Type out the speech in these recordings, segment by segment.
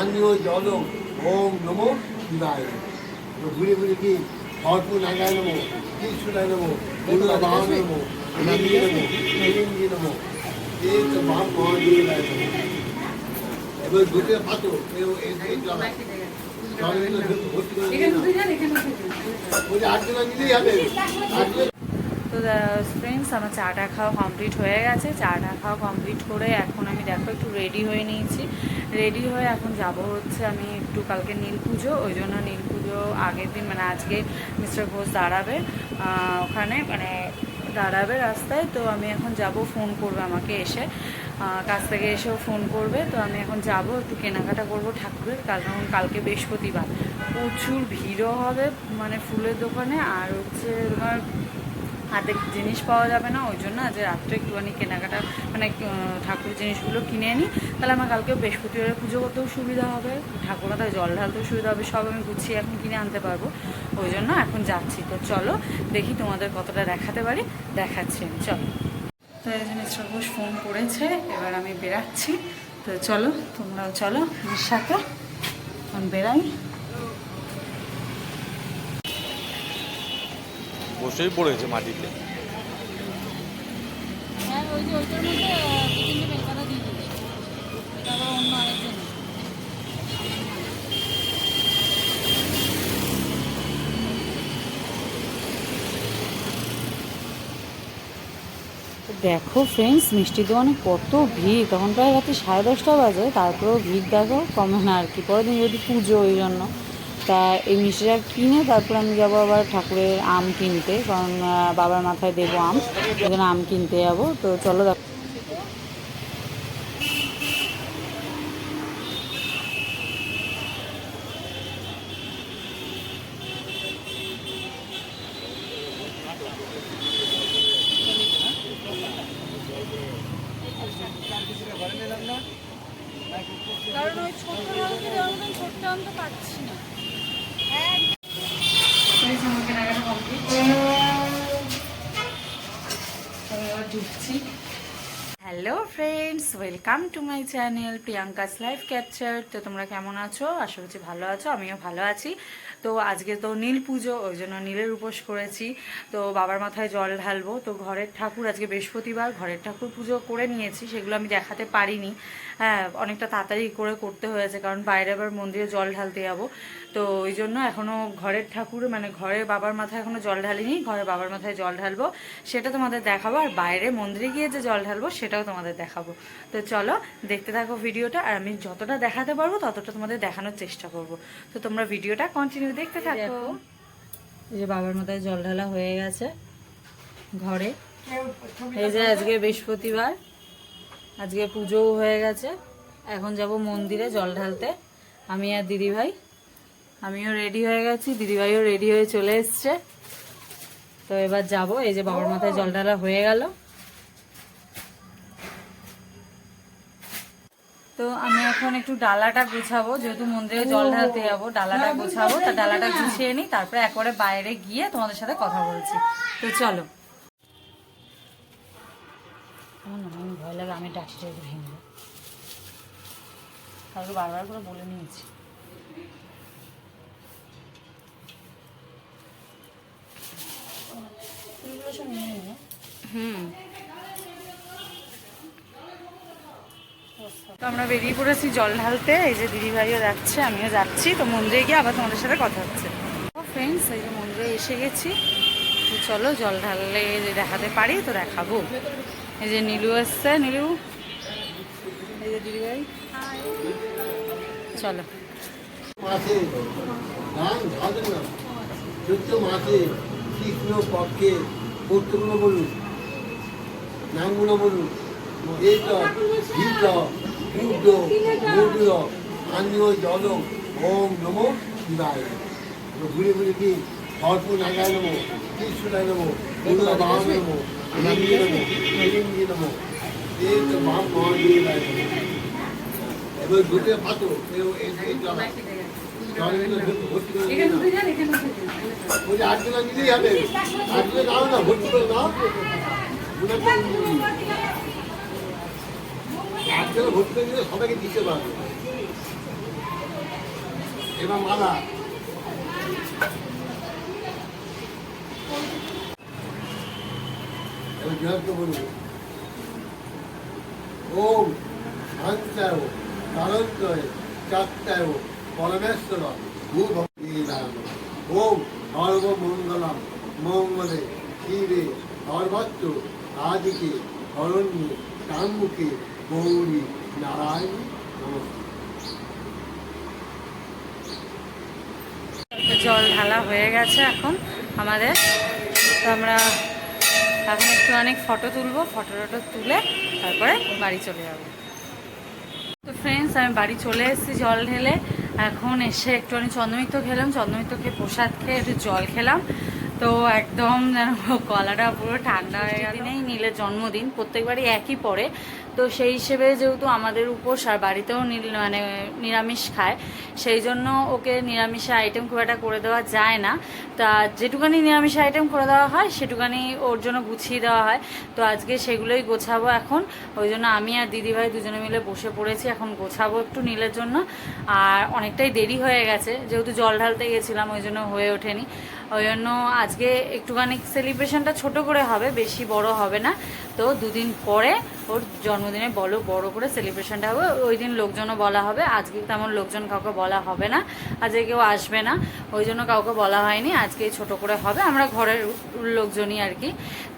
পানীয় জল ওম নমো শিবায়। ঘুরে ঘুরে কি ভরপুর নাগায় নমো কৃষ্ণায় নমো গুরুদা বাবা নমো নন্দী নমো নলিঙ্গি নমো এই তো বাপ মহাদেবায় নমো। এবার দুটো পাতো ভর্তি করে আটজনা নিলেই হবে। আটজন তো ফ্রেন্ডস আমার চাটা খাওয়া কমপ্লিট হয়ে গেছে। চাটা খাওয়া কমপ্লিট করে এখন আমি দেখো একটু রেডি হয়ে নিয়েছি। রেডি হয়ে এখন যাব হচ্ছে আমি একটু কালকে নীল পুজো, ওই জন্য নীল পুজো আগের দিন মানে আজকে মিস্টার ঘোষ দাঁড়াবে ওখানে মানে দাঁড়াবে রাস্তায়। তো আমি এখন যাব ফোন করবে আমাকে এসে। কাছ থেকে এসেও ফোন করবে। তো আমি এখন যাব, একটু কেনাকাটা করব ঠাকুরের। কারণ কালকে বৃহস্পতিবার। প্রচুর ভিড়ও হবে মানে ফুলের দোকানে। আর হচ্ছে তোমার হাতে জিনিস পাওয়া যাবে না, ওই জন্য আজ রাত্রে একটুখানি কেনাকাটা মানে ঠাকুর জিনিসগুলো কিনে আনি। তাহলে আমার কালকে বৃহস্পতিবারে পুজো করতেও সুবিধা হবে ঠাকুর মাথায় জল ঢালতেও সুবিধা হবে, সব আমি গুছিয়ে এখন কিনে আনতে পারব। ওই জন্য এখন যাচ্ছি। তো চলো, দেখি তোমাদের কতটা দেখাতে পারি, দেখাচ্ছি আমি, চলো। তো এই যে মিস্টার ঘোষ ফোন করেছে, এবার আমি বেরাচ্ছি। তো চলো, তোমরাও চলো আমার সাথে আমি বেরাই বসেই পড়েছে মাটিতে হ্যাঁ ওই যে ওইটার মধ্যে আহ, দু তিনটে বেলপাতা দিয়ে দিবি এটা আবার অন্য আরেকজন। দেখো ফ্রেন্ডস মিষ্টি দোকানে কত ভিড়। তখন প্রায় রাতে সাড়ে দশটা বাজে তারপরেও ভিড় দেখো কমে না আর কি। পরের দিন যদি পুজো ওই জন্য। তা এই মিষ্টিটা কিনে তারপর আমি যাব আবার ঠাকুরের আম কিনতে, কারণ বাবার মাথায় দেবো আম, ওই আম কিনতে যাব। তো চলো দেখো কারণ ওই ছোট্ট আলুকে দেওয়ার মতন ছোট্ট আম তো পাচ্ছি না আমার কেনাকাটা কমপ্লিট এবার ঢুকছি hello friends welcome to my channel Priyanka's life capture তো তোমরা কেমন আছো? আশা করছি ভালো আছো, আমিও ভালো আছি। তো আজকে তো নীল পুজো, ওই জন্য নীলের উপোস করেছি। তো বাবার মাথায় জল ঢালবো। তো ঘরের ঠাকুর, আজকে বৃহস্পতিবার ঘরের ঠাকুর পুজো করে নিয়েছি, সেগুলো আমি দেখাতে পারিনি। হ্যাঁ অনেকটা তাড়াতাড়ি করে করতে হয়েছে, কারণ বাইরে আবার মন্দিরে জল ঢালতে যাব। তো ওই জন্য এখনও ঘরের ঠাকুর মানে ঘরে বাবার মাথায় এখনও জল ঢালিনি, ঘরে বাবার মাথায় জল ঢালবো, সেটা তোমাদের দেখাবো। আর বাইরে মন্দিরে গিয়ে যে জল ঢালবো, সেটাও তোমাদের দেখাবো। তো চলো, দেখতে থাকো ভিডিওটা, আর আমি যতটা দেখাতে পারব, ততটা তোমাদের দেখানোর চেষ্টা করব। তো তোমরা ভিডিওটা কন্টিনিউ দেখতে থাকো। এই যে বাবার মাথায় জল ঢালা হয়ে গেছে ঘরে। এই যে আজকে বৃহস্পতিবার আজকে পুজোও হয়ে গেছে। এখন যাব মন্দিরে জল ঢালতে। আমি আর দিদিভাই আমিও রেডি হয়ে গেছি দিদিভাইও রেডি হয়ে চলে এসছে। তো এবার যাব এই যে বাবার মাথায় জল ঢালা হয়ে গেল। তো আমি এখন একটু ডালাটা গোছাবো যেহেতু মন্দিরে জল ঢালতে যাব ডালাটা গোছাবো তা ডালাটা গুছিয়ে নিই তারপরে একবারে বাইরে গিয়ে তোমাদের সাথে কথা বলছি। তো চলো। আমার ভয় লাগে আমি ডাকটা একটু ভেঙে তারপরে বারবার করে বলে নিয়েছি। হুম। তো আমরা বেরিয়ে পড়েছি জল ঢালতে। এই যে দিদিভাইও যাচ্ছে, আমিও যাচ্ছি। তো মন্দিরে গিয়ে আবার তোমাদের সাথে কথা হচ্ছে। ও ফ্রেন্ডস এই যে মন্দিরে এসে গেছি। তো চলো জল ঢাললে যে দেখাতে পারি, তো দেখাবো। এই যে নীলু এসছে নীলু? এই যে দিদিভাই? চলো। কৃষ্ণ পক্ষে কর্তগুলো বলুন। নামগুলো বলুন এই ওম নমো শিবায় ঘুরে ঘুরে কি ভরপুর নাগায় নেব নেব গুরুদা বাবা নেব নন্দী নেব নলিঙ্গি নেব এই তো দাও। নিলেই হবে আটজনা নাও না ভর্তি করে নাও ভর্তি করে দিলে সবাইকে দিতে পারবে। এবার মালা বলব, ওম শান্তায় কারন্তয় চাত্তায় পরমেশ্বর ভূভক্তিদান ওম সর্বমঙ্গলম, মঙ্গলে শিবে, সর্বত্র আদিকে অরণ্যে কাম্যুকে গৌরী নারায়ণ জল ঢালা হয়ে গেছে এখন আমাদের। তো আমরা এখন একটু অনেক ফটো তুলবো ফটো টটো তুলে তারপরে বাড়ি চলে যাব। তো ফ্রেন্ডস আমি বাড়ি চলে এসেছি জল ঢেলে। এখন এসে একটুখানি চন্দ্রমিত্র খেলাম। চন্দ্রমিত্র খেয়ে প্রসাদ খেয়ে একটু জল খেলাম। তো একদম যেন গলাটা পুরো ঠান্ডা হয়ে গেল। দিনেই নীলের জন্মদিন প্রত্যেকবারই একই পড়ে তো সেই হিসেবে যেহেতু আমাদের উপোস আর বাড়িতেও মানে নিরামিষ খায়, সেই জন্য ওকে নিরামিষে আইটেম খুব একটা করে দেওয়া যায় না। তা যেটুকানি নিরামিষ আইটেম করে দেওয়া হয়, সেটুকানি ওর জন্য গুছিয়ে দেওয়া হয়। তো আজকে সেগুলোই গোছাবো এখন। ওই জন্য আমি আর দিদিভাই দুজনে মিলে বসে পড়েছি, এখন গোছাবো একটু নীলের জন্য। আর অনেকটাই দেরি হয়ে গেছে, যেহেতু জল ঢালতে গেছিলাম, ওই জন্য হয়ে ওঠেনি। ওই জন্য আজকে একটুখানি সেলিব্রেশনটা ছোট করে হবে, বেশি বড় হবে না। তো দুদিন পরে ওর জন্মদিনে বলো, বড় করে সেলিব্রেশনটা হবে। ওই দিন লোকজনও বলা হবে। আজকে তেমন লোকজন কাউকে বলা হবে না। আজকে কেউ আসবে না। ওই জন্য কাউকে বলা হয়নি। আজকে ছোট করে হবে। আমরা ঘরের লোকজনই আর কি।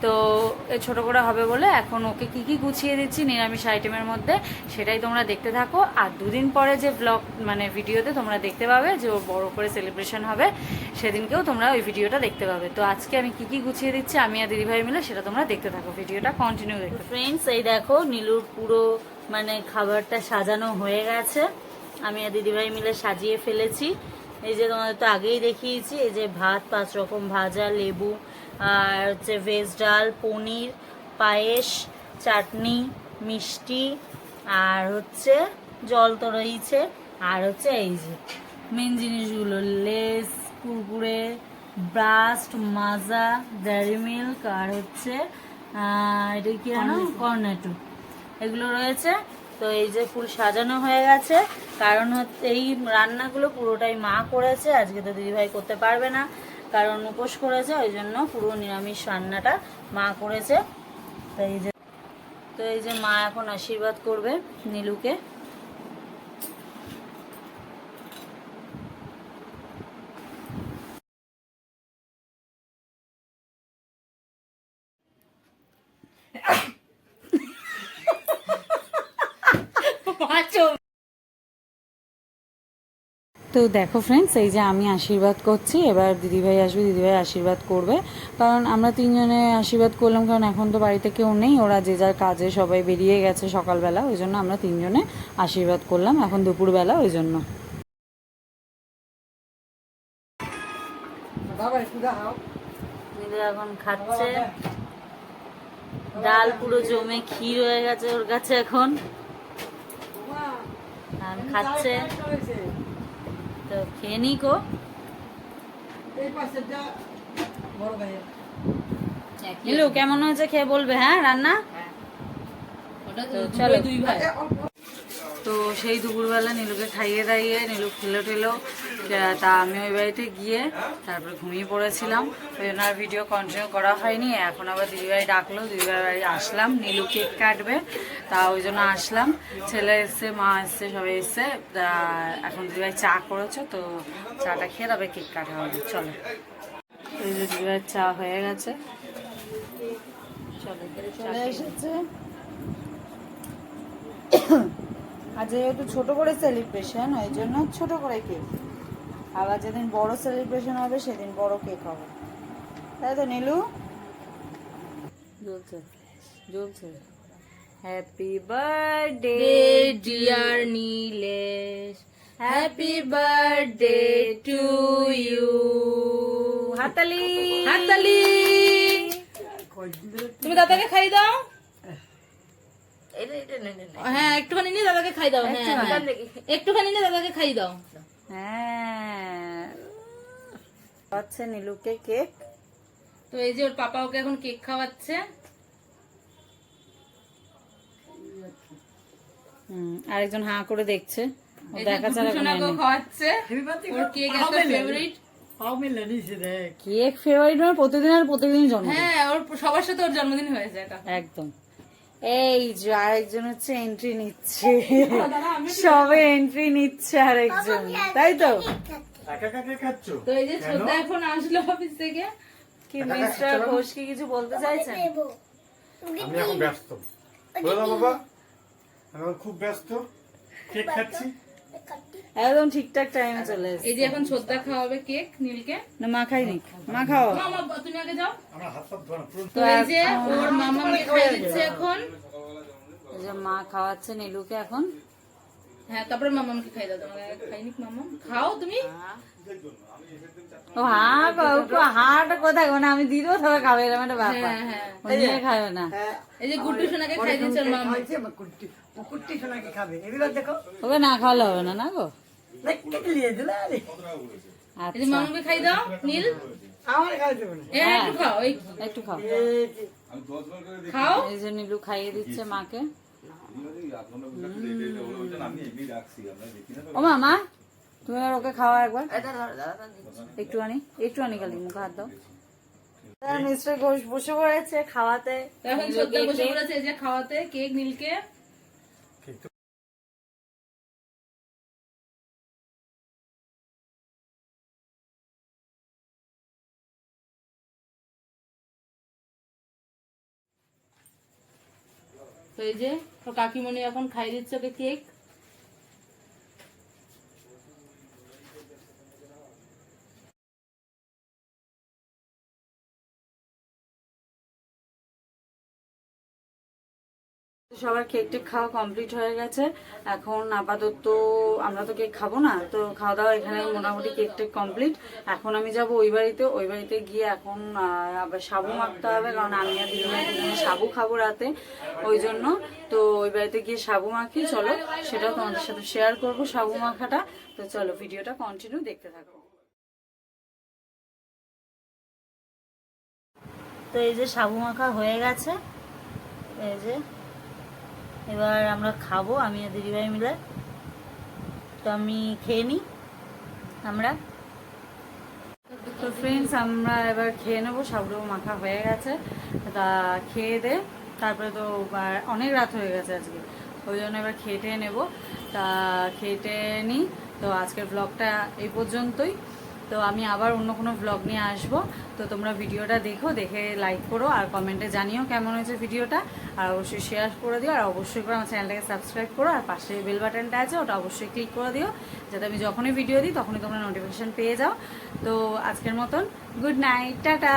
তো ছোট করে হবে বলে এখন ওকে কি কি গুছিয়ে দিচ্ছি নিরামিষ আইটেমের মধ্যে, সেটাই তোমরা দেখতে থাকো। আর দুদিন পরে যে ব্লগ মানে ভিডিওতে তোমরা দেখতে পাবে যে ওর বড় করে সেলিব্রেশন হবে, সেদিনকেও তোমরা ওই ভিডিওটা দেখতে পাবে। তো আজকে আমি কি কি গুছিয়ে দিচ্ছি, আমি আর দিদিভাই মিলে, সেটা তোমরা দেখতে থাকো। ভিডিওটা কন্টিনিউ দেখতে ফ্রেন্ডস এই দেখো। নীলুর পুরো মানে খাবারটা সাজানো হয়ে গেছে। আমি আর দিদিভাই মিলে সাজিয়ে ফেলেছি। এই যে তোমাদের তো আগেই দেখিয়েছি, এই যে ভাত, পাঁচ রকম ভাজা, লেবু, আর হচ্ছে ভেজ ডাল, পনির, পায়েস, চাটনি, মিষ্টি, আর হচ্ছে জল তো রয়েছে। আর হচ্ছে এই যে মেন জিনিসগুলো, লেস, কুরকুরে, ব্রাস্ট, মাজা ডেয়ারি মিল্ক আর হচ্ছে এটা কি জানো? কর্নেটো। এগুলো রয়েছে। তো এই যে ফুল সাজানো হয়ে গেছে। কারণ হচ্ছে এই রান্নাগুলো পুরোটাই মা করেছে। আজকে তো দিদিভাই করতে পারবে না। কারণ উপোস করেছে, ওই জন্য পুরো নিরামিষ রান্নাটা মা করেছে। তো এই যে তো এই যে মা এখন আশীর্বাদ করবে নীলুকে। তো দেখো ফ্রেন্ডস এই যে আমি আশীর্বাদ করছি এবার দিদিভাই আসবে দিদিভাই আশীর্বাদ করবে। কারণ আমরা তিনজনে আশীর্বাদ করলাম কারণ এখন তো বাড়িতে কেউ নেই ওরা যে যার কাজে সবাই বেরিয়ে গেছে সকালবেলা ওই জন্য আমরা তিনজনে আশীর্বাদ করলাম এখন দুপুরবেলা ওই জন্য। নীলু এখন খাচ্ছে। ডাল পুরো জমে ক্ষীর হয়ে গেছে ওর কাছে এখন। খাচ্ছে। তো খেয়ে নি কো নীলু কেমন হয়েছে খেয়ে বলবে হ্যাঁ রান্না? তো চলো। তো সেই দুপুরবেলা নীলুকে খাইয়ে দাইয়ে নীলু খেলো টেলো। তা- আমি ওই বাড়িতে গিয়ে তারপরে ঘুমিয়ে পড়েছিলাম। ওই জন্য আর ভিডিও কন্টিনিউ করা হয়নি। এখন আবার দিদিভাই ডাকলো দিদিভাই বাড়ি আসলাম। নীলু কেক কাটবে তা ওই জন্য আসলাম। ছেলে এসছে মা এসছে সবাই এসছে। এখন দিদিভাই চা করেছ তো চাটা খেয়ে তবে কেক কাটা হবে। চলো। এই যে দিদিভাইয়ের চা হয়ে গেছে। চলো চলে এসেছে। আজ যেহেতু ছোট করে সেলিব্রেশন ওই জন্য ছোট করে কেক। আবার যেদিন বড় সেলিব্রেশন হবে সেদিন বড় কেক হবে। তাই তো নীলু? জ্বলছে জ্বলছে। Happy birthday dear Nilesh happy birthday to you হাতালি। হাততালি তুমি দাদাকে খাই দাও। হ্যাঁ একটুখানি নিয়ে দাদাকে খাই দাও হ্যাঁ হ্যাঁ। একটুখানি নিয়ে দাদাকে খাই দাও। হ্যাঁ। নীলুকে কেক। তো এই যে ওর পাপা ওকে এখন কেক খাওয়াচ্ছে। আরেকজন হাঁ করে দেখছে। দেখা ছাড়া খাওয়াচ্ছে। ওর কেক ফেভারিট কেক ফেভারিট মানে প্রতিদিন আর প্রতিদিন জন্ম হ্যাঁ ওর সবার সাথে ওর জন্মদিন হয়েছে এটা। একদম। এই যে আরেকজন হচ্ছে এন্ট্রি নিচ্ছে। সবে এন্ট্রি নিচ্ছে আরেকজন। তাই তো? এই যে এখন আসলো অফিস থেকে। কি মিস্টার ঘোষ কি কিছু বলতে চাইছেন? আমি এখন ব্যস্ত। বলে বাবা। আমি খুব ব্যস্ত। কেক খাচ্ছি? একদম ঠিকঠাক টাইমে চলে এসেছে এই যে এখন ছোটদা খাওয়াবে কেক নীলকে? না মা খাইনি মা খাও। মামা তুমি আগে যাও। আমরা হাত পাত ধোয়া তো এই যে ওর খাইয়ে দিচ্ছে এখন। এই যে মা খাওয়াচ্ছে নীলুকে এখন। হ্যাঁ তারপরে খাই দাও তোমাকে। খাইনি মামা খাও তুমি? ও হাটা কোথায়? মানে আমি দেবো তবে খাবে এরকম একটা ব্যাপার। হ্যাঁ হ্যাঁ। ও নিয়ে খাবে না। এই যে গুড্ডু সোনাকে খাই দিচ্ছে মামা। কুট্টি সোনাকে খাবে। এগুলো দেখো। ওকে না খাওয়ালে হবে না না গো। কেটে নিয়ে দিলে আরে। এই যে আচ্ছা। মামাকে খাই দাও নীল। আমার খাওয়া দেবো না। এ একটু খাও একটু খাও। খাও। এই যে নীলু খাইয়ে দিচ্ছে মাকে। ও মামা তুমি আর ওকে খাওয়া একবার। একটুখানি একটুখানি খালি মুখে হাত দাও। মিস্টার ঘোষ বসে পড়েছে খাওয়াতে। এখন বসে পড়েছে যে খাওয়াতে কেক নীলকে। তো এই যে কাকিমণি এখন খাই দিচ্ছে কেক সবার কেক টেক খাওয়া কমপ্লিট হয়ে গেছে। এখন আপাতত আমরা তো কেক খাব না, তো খাওয়া দাওয়া এখানে মোটামুটি কেক টেক কমপ্লিট। এখন আমি যাব ওই বাড়িতে ওই বাড়িতে গিয়ে এখন আবার সাবু মাখতে হবে, কারণ আমি আর দিদিমাই সাবু খাব রাতে। ওই জন্য তো ওই বাড়িতে গিয়ে সাবু মাখি। চলো, সেটাও তোমাদের সাথে শেয়ার করব সাবু মাখাটা। তো চলো ভিডিওটা কন্টিনিউ দেখতে থাকো। তো এই যে সাবু মাখা হয়ে গেছে, এই যে এবার আমরা খাব, আমি আর দিদিভাই মিলে। তো আমি খেয়ে নিই, আমরা। তো ফ্রেন্ডস আমরা এবার খেয়ে নেব সাবুডো মাখা হয়ে গেছে। তা খেয়ে দে, তারপরে তো অনেক রাত হয়ে গেছে আজকে, ওই জন্য এবার খেয়ে টেয়ে নেব। তা খেটে নিই, তো আজকের ব্লগটা এই পর্যন্তই। তো আমি আবার অন্য কোনো ব্লগ নিয়ে আসব। তো তোমরা ভিডিওটা দেখো, দেখে লাইক করো আর কমেন্টে জানিও কেমন হয়েছে ভিডিওটা। আর অবশ্যই শেয়ার করে দিও আর অবশ্যই করে আমার চ্যানেলটাকে সাবস্ক্রাইব করো আর পাশে বেল বাটনটা আছে, ওটা অবশ্যই ক্লিক করে দিও। যাতে আমি যখনই ভিডিও দিই, তখনই তোমরা নোটিফিকেশান পেয়ে যাও। তো আজকের মতন গুড নাইট টাটা!